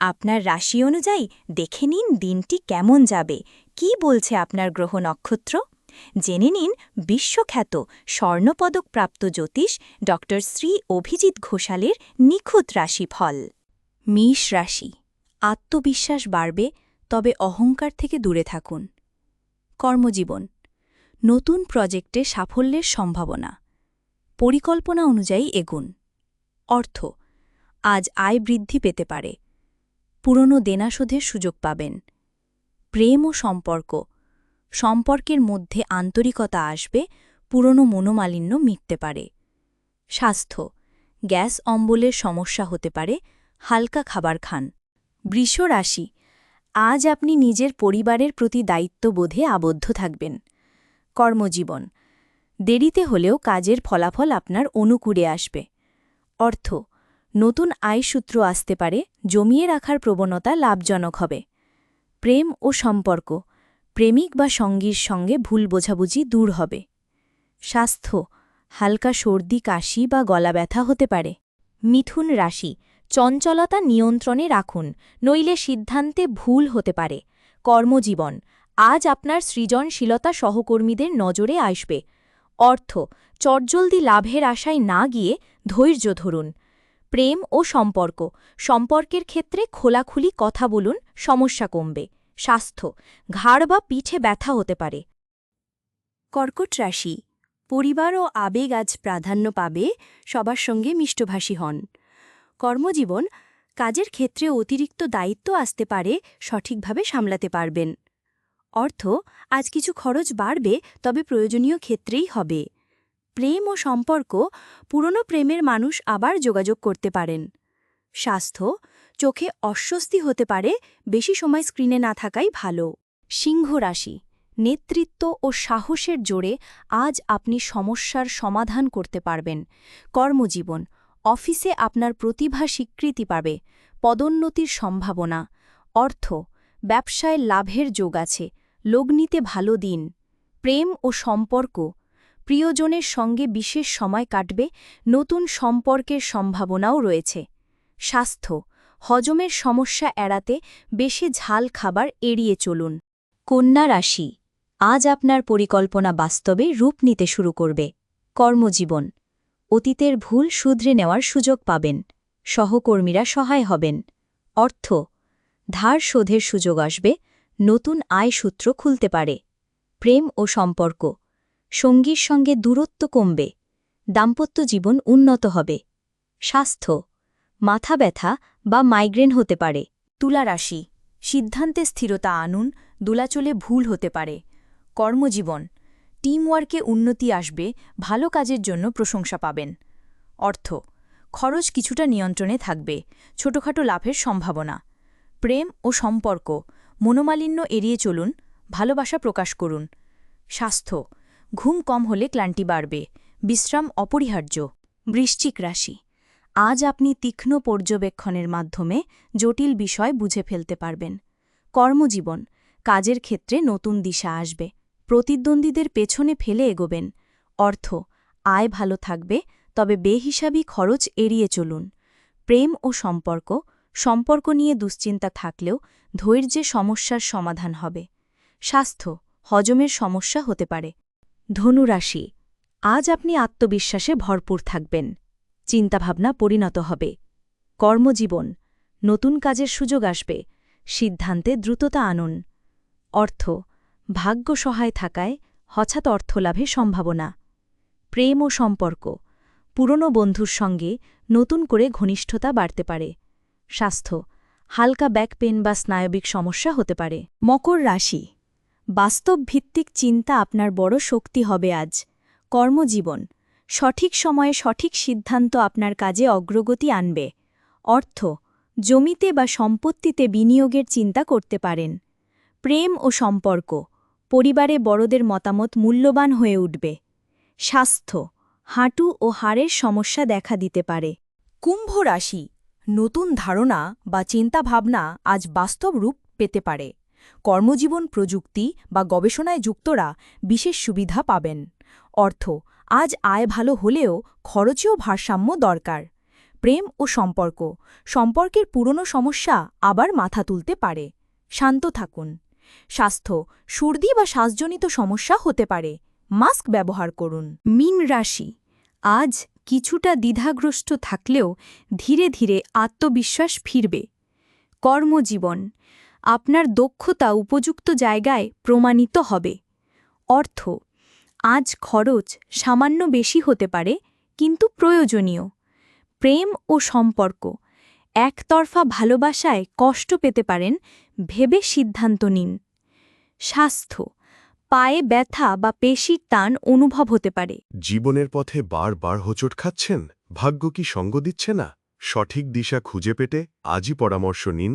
আপনার রাশি অনুযায়ী দেখে নিন দিনটি কেমন যাবে। কি বলছে আপনার গ্রহ নক্ষত্র? জেনে নিন বিশ্বখ্যাত স্বর্ণপদকপ্রাপ্ত জ্যোতিষ ড শ্রী অভিজিৎ ঘোষালের নিখুঁত রাশিফল। মিষ রাশি, আত্মবিশ্বাস বাড়বে, তবে অহংকার থেকে দূরে থাকুন। কর্মজীবন, নতুন প্রজেক্টে সাফল্যের সম্ভাবনা। পরিকল্পনা অনুযায়ী এগুন। অর্থ, আজ আয় বৃদ্ধি পেতে পারে। পুরনো দেনাশোধের সুযোগ পাবেন। প্রেম ও সম্পর্ক। সম্পর্কের মধ্যে আন্তরিকতা আসবে, পুরনো মনোমালিন্য মিটতে পারে। স্বাস্থ্য। গ্যাস অম্বলের সমস্যা হতে পারে, হালকা খাবার খান। বৃষ রাশি। আজ আপনি নিজের পরিবারের প্রতি দায়িত্ববোধে আবদ্ধ থাকবেন। কর্মজীবন। দেরিতে হলেও কাজের ফলাফল আপনার অনুকূলে আসবে। অর্থ। নতুন আয়সূত্র আসতে পারে, জমিয়ে রাখার প্রবণতা লাভজনক হবে। প্রেম ও সম্পর্ক, প্রেমিক বা সঙ্গীর সঙ্গে ভুল বোঝাবুঝি দূর হবে। স্বাস্থ্য, হালকা সর্দি, কাশি বা গলা ব্যথা হতে পারে। মিথুন রাশি, চঞ্চলতা নিয়ন্ত্রণে রাখুন, নইলে সিদ্ধান্তে ভুল হতে পারে। কর্মজীবন, আজ আপনার সৃজনশীলতা সহকর্মীদের নজরে আসবে। অর্থ, চটজলদি লাভের আশায় না গিয়ে ধৈর্য ধরুন। প্রেম ও সম্পর্ক। সম্পর্কের ক্ষেত্রে খোলাখুলি কথা বলুন, সমস্যা কমবে। স্বাস্থ্য, ঘাড় বা পিঠে ব্যথা হতে পারে। কর্কট রাশি, পরিবার ও আবেগ আজ প্রাধান্য পাবে সবার সঙ্গে মিষ্টভাষী হন। কর্মজীবন, কাজের ক্ষেত্রে অতিরিক্ত দায়িত্ব আসতে পারে, সঠিকভাবে সামলাতে পারবেন। অর্থ, আজ কিছু খরচ বাড়বে, তবে প্রয়োজনীয় ক্ষেত্রেই হবে। প্রেম ও সম্পর্ক পুরনো প্রেমের মানুষ আবার যোগাযোগ করতে পারেন। স্বাস্থ্য চোখে অস্বস্তি হতে পারে, বেশি সময় স্ক্রিনে না থাকাই ভালো। সিংহ রাশি, নেতৃত্ব ও সাহসের জোরে আজ আপনি সমস্যার সমাধান করতে পারবেন। কর্মজীবন, অফিসে আপনার প্রতিভা স্বীকৃতি পাবে, পদোন্নতির সম্ভাবনা। অর্থ, ব্যবসায় লাভের যোগ আছে, লগ্নিতে ভালো দিন। প্রেম ও সম্পর্ক প্রিয়জনের সঙ্গে বিশেষ সময় কাটবে নতুন সম্পর্কের সম্ভাবনাও রয়েছে। স্বাস্থ্য, হজমের সমস্যা এড়াতে বেশি ঝাল খাবার এড়িয়ে চলুন। কন্যা রাশি, আজ আপনার পরিকল্পনা বাস্তবে রূপ নিতে শুরু করবে। কর্মজীবন, অতীতের ভুল শুধরে নেওয়ার সুযোগ পাবেন। সহকর্মীরা সহায় হবেন। অর্থ, ধার শোধের সুযোগ আসবে, নতুন আয় সূত্র খুলতে পারে। প্রেম ও সম্পর্ক সঙ্গীর সঙ্গে দূরত্ব কমবে, দাম্পত্য জীবন উন্নত হবে। স্বাস্থ্য, মাথা ব্যথা বা মাইগ্রেন হতে পারে। তুলা রাশি, সিদ্ধান্তে স্থিরতা আনুন দোলাচলে ভুল হতে পারে। কর্মজীবন, টিমওয়ার্কে উন্নতি আসবে, ভালো কাজের জন্য প্রশংসা পাবেন। অর্থ, খরচ কিছুটা নিয়ন্ত্রণে থাকবে, ছোটখাটো লাভের সম্ভাবনা। প্রেম ও সম্পর্ক, মনোমালিন্য এড়িয়ে চলুন, ভালোবাসা প্রকাশ করুন। স্বাস্থ্য ঘুম কম হলে ক্লান্তি বাড়বে। বিশ্রাম অপরিহার্য। বৃশ্চিক রাশি। আজ আপনি তীক্ষ্ণ পর্যবেক্ষণের মাধ্যমে জটিল বিষয় বুঝে ফেলতে পারবেন। কর্মজীবন। কাজের ক্ষেত্রে নতুন দিশা আসবে। প্রতিদ্বন্দ্বীদের পেছনে ফেলে এগোবেন। অর্থ। আয় ভালো থাকবে, তবে বেহিসাবি খরচ এড়িয়ে চলুন। প্রেম ও সম্পর্ক। সম্পর্ক নিয়ে দুশ্চিন্তা থাকলেও ধৈর্যে সমস্যার সমাধান হবে। স্বাস্থ্য। হজমের সমস্যা হতে পারে। ধনুরাশি, আজ আপনি আত্মবিশ্বাসে ভরপুর থাকবেন। চিন্তাভাবনা পরিণত হবে। কর্মজীবন, নতুন কাজের সুযোগ আসবে। সিদ্ধান্তে দ্রুততা আনুন। অর্থ, ভাগ্য সহায় থাকায় হঠাৎ অর্থলাভে সম্ভাবনা। প্রেম ও সম্পর্ক, পুরনো বন্ধুর সঙ্গে নতুন করে ঘনিষ্ঠতা বাড়তে পারে। স্বাস্থ্য, হালকা ব্যাক পেন বা স্নায়বিক সমস্যা হতে পারে। মকর রাশি বাস্তব ভিত্তিক চিন্তা আপনার বড় শক্তি হবে আজ। কর্মজীবন, সঠিক সময়ে সঠিক সিদ্ধান্ত আপনার কাজে অগ্রগতি আনবে। অর্থ, জমিতে বা সম্পত্তিতে বিনিয়োগের চিন্তা করতে পারেন। প্রেম ও সম্পর্ক, পরিবারে বড়দের মতামত মূল্যবান হয়ে উঠবে। স্বাস্থ্য, হাঁটু ও হাড়ের সমস্যা দেখা দিতে পারে। কুম্ভ রাশি, নতুন ধারণা বা চিন্তাভাবনা আজ বাস্তব রূপ পেতে পারে। কর্মজীবন প্রযুক্তি বা গবেষণায় যুক্তরা বিশেষ সুবিধা পাবেন। অর্থ, আজ আয় ভালো হলেও খরচেও ভারসাম্য দরকার। প্রেম ও সম্পর্ক, সম্পর্কের পুরনো সমস্যা আবার মাথা তুলতে পারে। শান্ত থাকুন। স্বাস্থ্য, সর্দি বা শ্বাসজনিত সমস্যা হতে পারে। মাস্ক ব্যবহার করুন। মিন রাশি, আজ কিছুটা দ্বিধাগ্রস্ত থাকলেও ধীরে ধীরে আত্মবিশ্বাস ফিরবে। কর্মজীবন আপনার দক্ষতা উপযুক্ত জায়গায় প্রমাণিত হবে। অর্থ, আজ খরচ সামান্য বেশি হতে পারে, কিন্তু প্রয়োজনীয়। প্রেম ও সম্পর্ক, একতরফা ভালোবাসায় কষ্ট পেতে পারেন, ভেবে সিদ্ধান্ত নিন। স্বাস্থ্য, পায়ে ব্যথা বা পেশির টান অনুভব হতে পারে। জীবনের পথে বারবার হোঁচট খাচ্ছেন? ভাগ্য কি সঙ্গ দিচ্ছে না? সঠিক দিশা খুঁজে পেতে আজই পরামর্শ নিন।